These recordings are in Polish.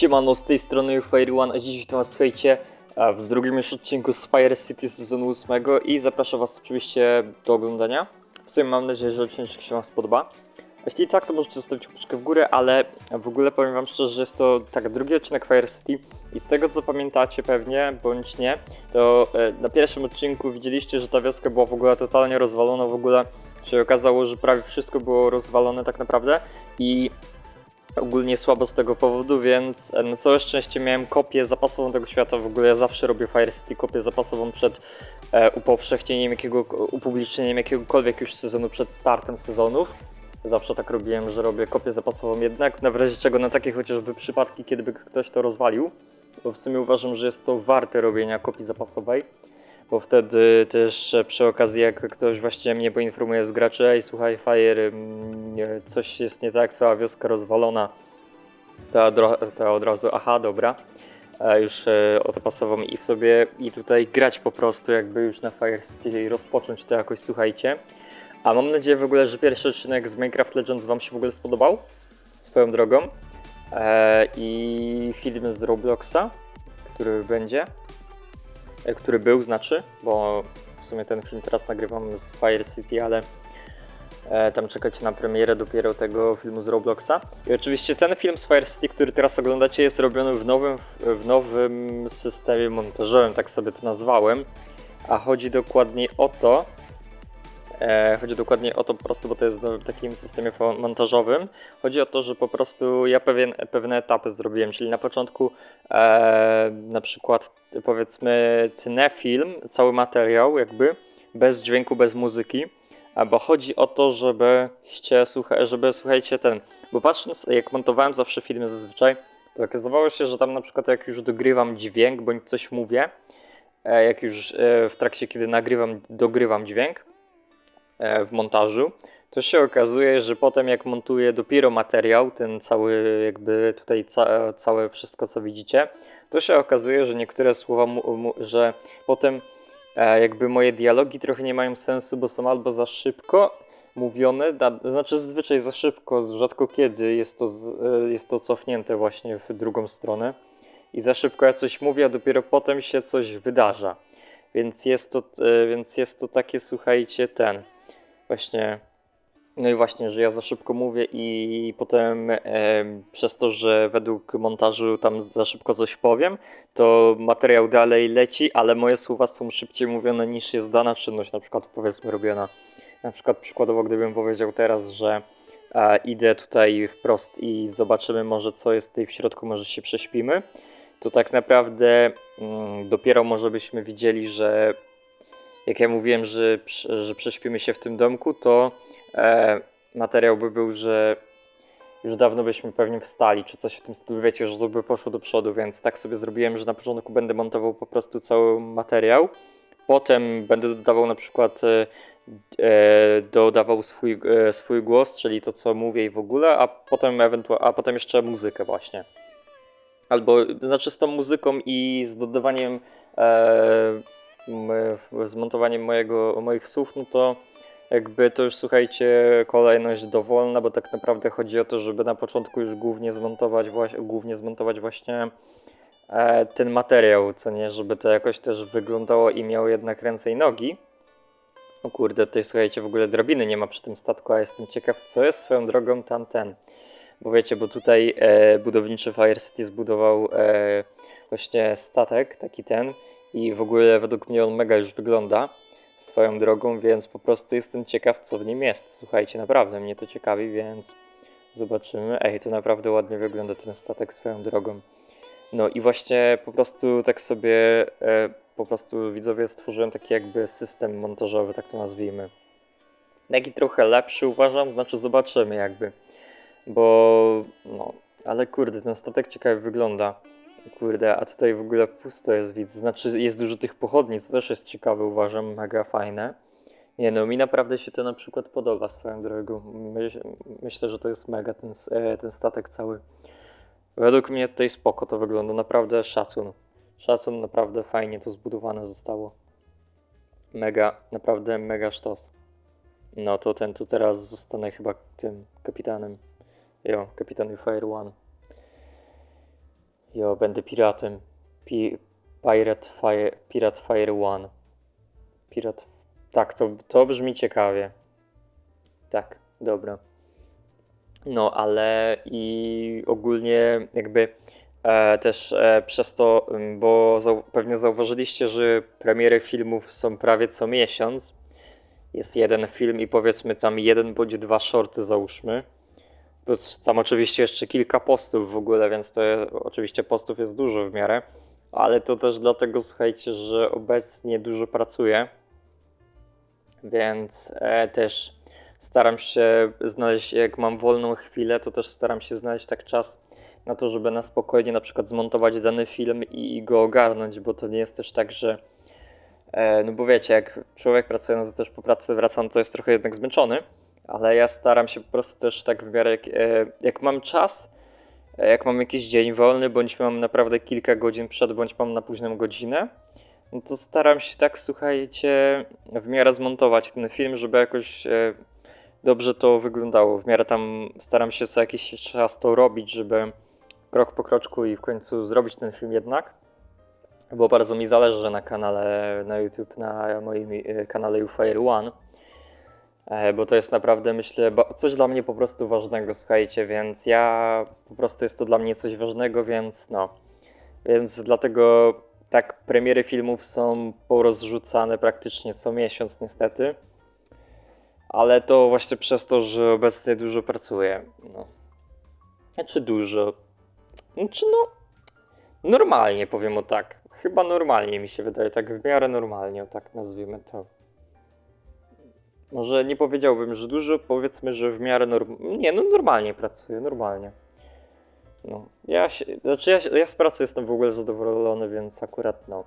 Siemano, z tej strony Fire One, a dziś witam was, słuchajcie, w drugim już odcinku z Fire City sezonu 8 i zapraszam was oczywiście do oglądania. W sumie mam nadzieję, że odcinek się wam spodoba. Jeśli tak, to możecie zostawić łapeczkę w górę, ale w ogóle powiem wam szczerze, że jest to tak drugi odcinek Fire City i z tego co pamiętacie pewnie, bądź nie, to e, na pierwszym odcinku widzieliście, że ta wioska była w ogóle totalnie rozwalona, w ogóle się okazało, że prawie wszystko było rozwalone tak naprawdę i ogólnie słabo z tego powodu, więc e, na całe szczęście miałem kopię zapasową tego świata. W ogóle ja zawsze robię Fire City kopię zapasową przed e, upowszechnieniem jakiego, upublicznieniem jakiegokolwiek już sezonu, przed startem sezonów. Zawsze tak robiłem, że robię kopię zapasową jednak, na razie czego na takie chociażby przypadki, kiedy by ktoś to rozwalił. Bo w sumie uważam, że jest to warte robienia kopii zapasowej. Bo wtedy też przy okazji, jak ktoś właśnie mnie poinformuje z graczy, słuchaj, Fire, mm, coś jest nie tak, cała wioska rozwalona, to, od razu, aha, dobra, już e, odpasową i sobie i tutaj grać po prostu, jakby już na Fire City rozpocząć to jakoś, słuchajcie. A mam nadzieję w ogóle, że pierwszy odcinek z Minecraft Legends Wam się w ogóle spodobał, swoją drogą. E, I film z Robloxa, który będzie który był, znaczy, bo w sumie ten film teraz nagrywam z Fire City, ale e, tam czekać na premierę dopiero tego filmu z Robloxa. I oczywiście ten film z Fire City, który teraz oglądacie, jest robiony w nowym, w nowym systemie montażowym, tak sobie to nazwałem. A chodzi dokładnie o to, E, chodzi dokładnie o to po prostu, bo to jest w takim systemie montażowym. Chodzi o to, że po prostu ja pewien, pewne etapy zrobiłem, czyli na początku e, na przykład powiedzmy tnę film, cały materiał jakby, bez dźwięku, bez muzyki, bo chodzi o to, żebyście, słucha, żeby słuchajcie ten, bo patrząc jak montowałem zawsze filmy zazwyczaj, to okazywało się, że tam na przykład jak już dogrywam dźwięk, bądź coś mówię, e, jak już e, w trakcie kiedy nagrywam, dogrywam dźwięk, e, w montażu, to się okazuje, że potem jak montuję dopiero materiał, ten cały jakby tutaj ca całe wszystko co widzicie, to się okazuje, że niektóre słowa, że potem e, jakby moje dialogi trochę nie mają sensu, bo są albo za szybko mówione, znaczy zazwyczaj za szybko, rzadko kiedy jest to, e, jest to cofnięte właśnie w drugą stronę i za szybko ja coś mówię, a dopiero potem się coś wydarza. Więc jest to, e, więc jest to takie, słuchajcie, ten właśnie. No i właśnie, że ja za szybko mówię i potem e, przez to, że według montażu tam za szybko coś powiem, to materiał dalej leci, ale moje słowa są szybciej mówione niż jest dana czynność, na przykład powiedzmy robiona. Na przykład przykładowo, gdybym powiedział teraz, że e, idę tutaj wprost i zobaczymy może co jest tutaj w środku, może się prześpimy, to tak naprawdę mm, dopiero może byśmy widzieli, że jak ja mówiłem, że, że prześpimy się w tym domku, to e, materiał by był, że już dawno byśmy pewnie wstali, czy coś w tym stylu, wiecie, że to by poszło do przodu, więc tak sobie zrobiłem, że na początku będę montował po prostu cały materiał, potem będę dodawał na przykład, e, e, dodawał swój, e, swój głos, czyli to, co mówię i w ogóle, a potem ewentua- a potem jeszcze muzykę właśnie. Albo, znaczy z tą muzyką i z dodawaniem e, m- z montowaniem mojego, moich słów, no to jakby to już słuchajcie kolejność dowolna, bo tak naprawdę chodzi o to, żeby na początku już głównie zmontować, właśnie, głównie zmontować właśnie e, ten materiał, co nie, żeby to jakoś też wyglądało i miało jednak ręce i nogi. O kurde, tutaj słuchajcie, w ogóle drabiny nie ma przy tym statku, a jestem ciekaw, co jest swoją drogą tamten. Bo wiecie, bo tutaj e, budowniczy Fire City zbudował e, właśnie statek, taki ten, i w ogóle według mnie on mega już wygląda swoją drogą, więc po prostu jestem ciekaw, co w nim jest. Słuchajcie, naprawdę mnie to ciekawi, więc zobaczymy. Ej, to naprawdę ładnie wygląda ten statek swoją drogą. No i właśnie po prostu tak sobie, e, po prostu widzowie stworzyłem taki jakby system montażowy, tak to nazwijmy. Taki trochę lepszy uważam, znaczy zobaczymy jakby. Bo no, ale kurde, ten statek ciekawie wygląda. Kurde, a tutaj w ogóle pusto jest widz. Znaczy jest dużo tych pochodni, co też jest ciekawe, uważam, mega fajne. Nie no, mi naprawdę się to na przykład podoba swoją drogą. Myśl, myślę, że to jest mega ten, e, ten statek cały. Według mnie tutaj spoko to wygląda, naprawdę szacun. Szacun, naprawdę fajnie to zbudowane zostało. Mega, naprawdę mega sztos. No to ten tu teraz zostanę chyba tym kapitanem. Jo, kapitanem Fire One. Jo, będę piratem. Pi Pirate Fire, Pirate Fire One. Pirat. Tak, to, to brzmi ciekawie. Tak, dobra. No, ale i ogólnie jakby e, też e, przez to, bo zau pewnie zauważyliście, że premiery filmów są prawie co miesiąc. Jest jeden film i powiedzmy tam jeden bądź dwa shorty załóżmy. Tam oczywiście jeszcze kilka postów w ogóle, więc to oczywiście postów jest dużo w miarę. Ale to też dlatego, słuchajcie, że obecnie dużo pracuję. Więc e, też staram się znaleźć, jak mam wolną chwilę, to też staram się znaleźć tak czas na to, żeby na spokojnie na przykład zmontować dany film i go ogarnąć, bo to nie jest też tak, że e, no bo wiecie, jak człowiek pracuje, no to też po pracy wraca, no to jest trochę jednak zmęczony, ale ja staram się po prostu też tak w miarę, jak, e, jak mam czas, e, jak mam jakiś dzień wolny, bądź mam naprawdę kilka godzin przed, bądź mam na późną godzinę, no to staram się tak, słuchajcie, w miarę zmontować ten film, żeby jakoś e, dobrze to wyglądało. W miarę tam staram się co jakiś czas to robić, żeby krok po kroczku i w końcu zrobić ten film jednak. Bo bardzo mi zależy na kanale na YouTube, na moim kanale UFire One. E, Bo to jest naprawdę, myślę, coś dla mnie po prostu ważnego, słuchajcie, więc ja po prostu jest to dla mnie coś ważnego, więc no. Więc dlatego tak premiery filmów są porozrzucane praktycznie co miesiąc niestety. Ale to właśnie przez to, że obecnie dużo pracuję. No. Znaczy dużo. Znaczy no. Normalnie powiem o tak. Chyba normalnie mi się wydaje, tak w miarę normalnie, o tak nazwijmy to. Może nie powiedziałbym, że dużo, powiedzmy, że w miarę normalnie. Nie, no normalnie pracuję, normalnie. No, ja się, znaczy ja, ja z pracy jestem w ogóle zadowolony, więc akurat no.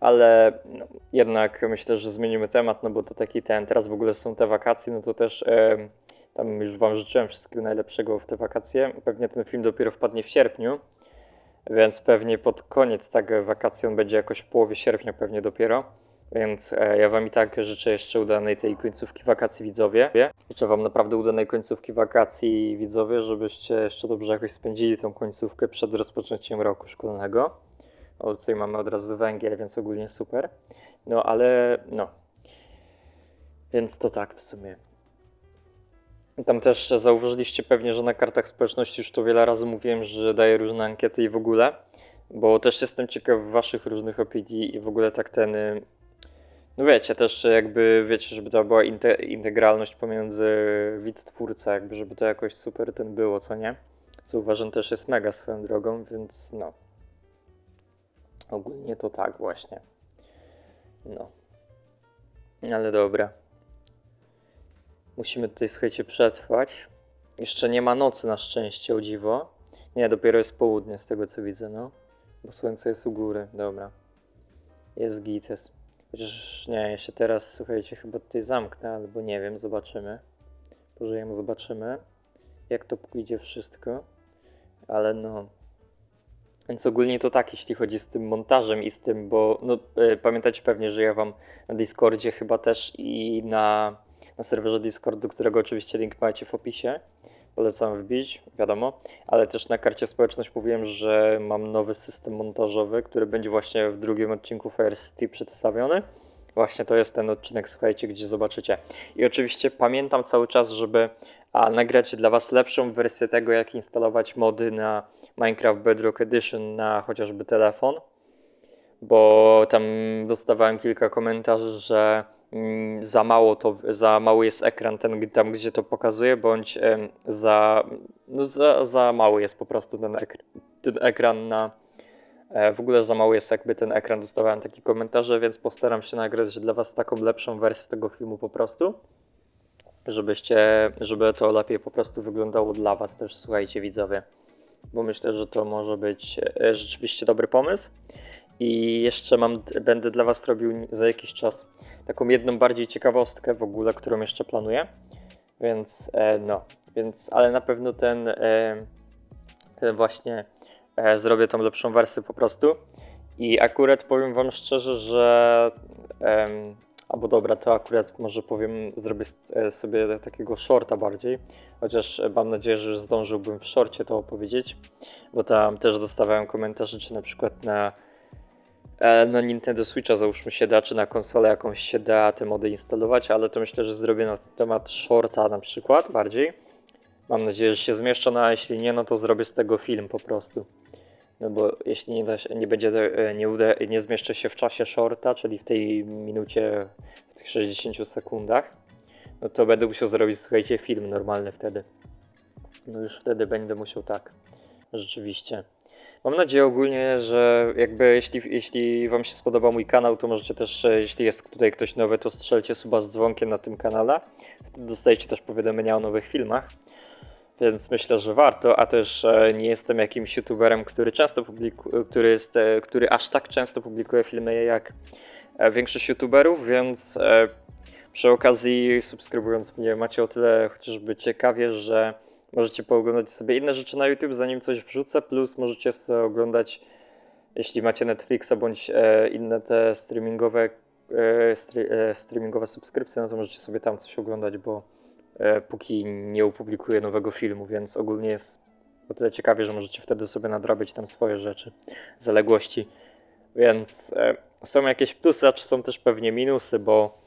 Ale no, jednak myślę, że zmienimy temat, no bo to taki ten, teraz w ogóle są te wakacje, no to też em, tam już Wam życzyłem wszystkiego najlepszego w te wakacje. Pewnie ten film dopiero wpadnie w sierpniu, więc pewnie pod koniec tak wakacji on będzie jakoś w połowie sierpnia pewnie dopiero. Więc e, ja Wam i tak życzę jeszcze udanej tej końcówki wakacji widzowie. Życzę Wam naprawdę udanej końcówki wakacji widzowie, żebyście jeszcze dobrze jakoś spędzili tą końcówkę przed rozpoczęciem roku szkolnego. O, tutaj mamy od razu węgiel, więc ogólnie super. No ale no. Więc to tak w sumie. Tam też zauważyliście pewnie, że na kartach społeczności już to wiele razy mówiłem, że daję różne ankiety i w ogóle, bo też jestem ciekaw waszych różnych opinii i w ogóle tak ten, y, no wiecie, też jakby, wiecie, żeby to była inte- integralność pomiędzy widz twórca, jakby żeby to jakoś super ten było, co nie? Co uważam też jest mega swoją drogą, więc no. Ogólnie to tak właśnie. No. Ale dobra. Musimy tutaj, słuchajcie, przetrwać. Jeszcze nie ma nocy na szczęście, o dziwo. Nie, dopiero jest południe z tego co widzę, no. Bo słońce jest u góry, dobra. Jest gites. Chociaż nie, ja teraz, słuchajcie, chyba tutaj zamknę, albo nie wiem, zobaczymy. Pożyjemy, zobaczymy. Jak to pójdzie wszystko. Ale no, więc ogólnie to tak, jeśli chodzi z tym montażem i z tym, bo no, y, pamiętacie pewnie, że ja wam na Discordzie chyba też i na, na serwerze Discordu, którego oczywiście link macie w opisie, polecam wbić, wiadomo, ale też na karcie społeczność mówiłem, że mam nowy system montażowy, który będzie właśnie w drugim odcinku Fire City przedstawiony. Właśnie to jest ten odcinek, słuchajcie, gdzie zobaczycie. I oczywiście pamiętam cały czas, żeby a, nagrać dla Was lepszą wersję tego, jak instalować mody na Minecraft Bedrock Edition na chociażby telefon, bo tam dostawałem kilka komentarzy, że za mało to, za mały jest ekran ten tam, gdzie to pokazuje, bądź za, no za, za mały jest po prostu ten, ek, ten ekran na e, w ogóle za mały jest jakby ten ekran, dostawałem takie komentarze, więc postaram się nagrać dla Was taką lepszą wersję tego filmu po prostu żebyście, żeby to lepiej po prostu wyglądało dla Was też, słuchajcie widzowie, bo myślę, że to może być e, rzeczywiście dobry pomysł. I jeszcze mam, będę dla Was robił za jakiś czas taką jedną bardziej ciekawostkę w ogóle, którą jeszcze planuję, więc e, no, więc, ale na pewno ten, e, ten właśnie e, zrobię tą lepszą wersję po prostu. I akurat powiem Wam szczerze, że em, Albo dobra, to akurat może powiem, zrobię e, sobie takiego shorta bardziej. Chociaż e, mam nadzieję, że zdążyłbym w shorcie to opowiedzieć. Bo tam też dostawałem komentarze, czy na przykład na, e, na Nintendo Switcha załóżmy się da, czy na konsolę jakąś się da te mody instalować, ale to myślę, że zrobię na temat shorta na przykład bardziej. Mam nadzieję, że się zmieszczą, no a jeśli nie, no to zrobię z tego film po prostu. No bo jeśli nie, da nie będzie, e, nie, uda, nie zmieszczę się w czasie shorta, czyli w tej minucie, w tych 60 sekundach, no to będę musiał zrobić, słuchajcie, film normalny wtedy. No już wtedy będę musiał tak, rzeczywiście. Mam nadzieję ogólnie, że jakby jeśli, jeśli wam się spodobał mój kanał, to możecie też, e, jeśli jest tutaj ktoś nowy, to strzelcie suba z dzwonkiem na tym kanale. Wtedy dostajecie też powiadomienia o nowych filmach. Więc myślę, że warto, a też e, nie jestem jakimś youtuberem, który często publikuje, który, jest, e, który aż tak często publikuje filmy jak e, większość youtuberów, więc e, przy okazji subskrybując mnie macie o tyle chociażby ciekawie, że możecie pooglądać sobie inne rzeczy na YouTube zanim coś wrzucę, plus możecie sobie oglądać jeśli macie Netflixa bądź e, inne te streamingowe, e, e, streamingowe subskrypcje, no to możecie sobie tam coś oglądać, bo e, póki nie opublikuję nowego filmu, więc ogólnie jest o tyle ciekawie, że możecie wtedy sobie nadrabiać tam swoje rzeczy, zaległości. Więc e, są jakieś plusy, a czy są też pewnie minusy, bo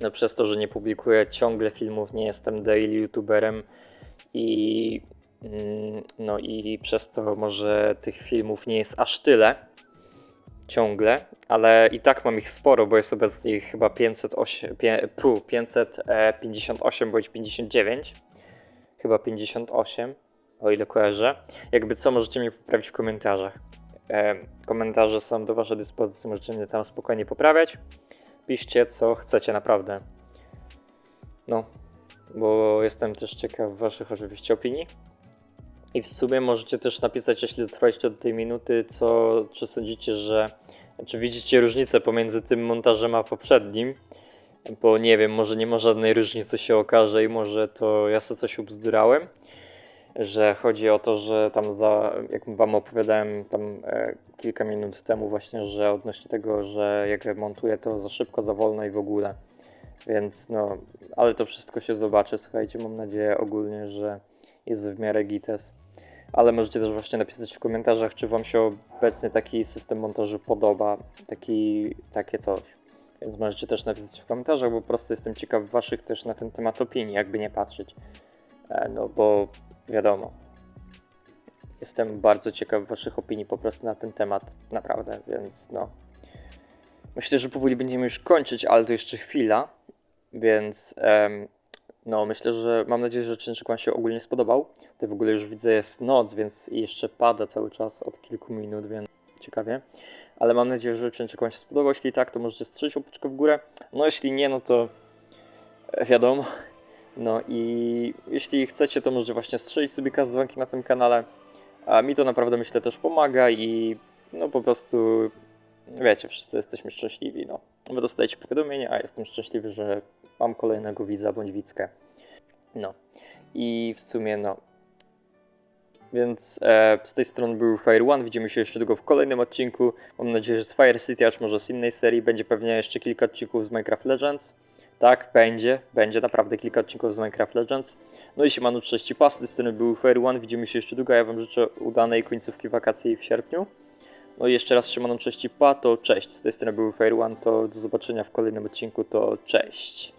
no, przez to, że nie publikuję ciągle filmów, nie jestem daily youtuberem i mm, no i przez to może tych filmów nie jest aż tyle ciągle, ale i tak mam ich sporo, bo jest obecnie chyba 508, pie, pru, 558 bądź 59. Chyba 58, o ile kojarzę. Jakby co, możecie mnie poprawić w komentarzach. Komentarze są do Waszej dyspozycji, możecie mnie tam spokojnie poprawiać. Piszcie co chcecie, naprawdę. No, bo jestem też ciekaw Waszych oczywiście opinii. I w sumie możecie też napisać, jeśli dotrwaliście do tej minuty, co, czy sądzicie, że. Czy widzicie różnicę pomiędzy tym montażem a poprzednim? Bo nie wiem, może nie ma żadnej różnicy się okaże i może to ja sobie coś ubzdurałem. Że chodzi o to, że tam za, jak wam opowiadałem tam e, kilka minut temu właśnie, że odnośnie tego, że jak montuję to za szybko, za wolno i w ogóle. Więc no, ale to wszystko się zobaczy, słuchajcie, mam nadzieję ogólnie, że jest w miarę gites. Ale możecie też właśnie napisać w komentarzach, czy Wam się obecnie taki system montażu podoba, taki, takie coś. Więc możecie też napisać w komentarzach, bo po prostu jestem ciekaw Waszych też na ten temat opinii, jakby nie patrzeć. E, no bo wiadomo, jestem bardzo ciekaw Waszych opinii po prostu na ten temat, naprawdę, więc no. Myślę, że powoli będziemy już kończyć, ale to jeszcze chwila, więc no myślę, że mam nadzieję, że odcinek Wam się ogólnie spodobał. Tutaj w ogóle już widzę jest noc, więc jeszcze pada cały czas od kilku minut, więc ciekawie. Ale mam nadzieję, że odcinek Wam się spodobał. Jeśli tak, to możecie strzelić łapeczkę w górę. No jeśli nie, no to e, wiadomo. No i jeśli chcecie, to możecie właśnie strzelić sobie dzwonki na tym kanale. A mi to naprawdę myślę też pomaga i no po prostu wiecie, wszyscy jesteśmy szczęśliwi. No. Wy dostajecie powiadomienie, a jestem szczęśliwy, że mam kolejnego widza bądź widzkę. No. I w sumie no. Więc e, z tej strony był Fire One. Widzimy się jeszcze tylko w kolejnym odcinku. Mam nadzieję, że z Fire City, acz może z innej serii, będzie pewnie jeszcze kilka odcinków z Minecraft Legends. Tak, będzie, będzie naprawdę kilka odcinków z Minecraft Legends. No i siemano, cześć pas, z tej strony był Fire One. Widzimy się jeszcze długo. Ja Wam życzę udanej końcówki wakacji w sierpniu. No i jeszcze raz siemano, cześć i pa, to cześć. Z tej strony był Fire One, to do zobaczenia w kolejnym odcinku, to cześć.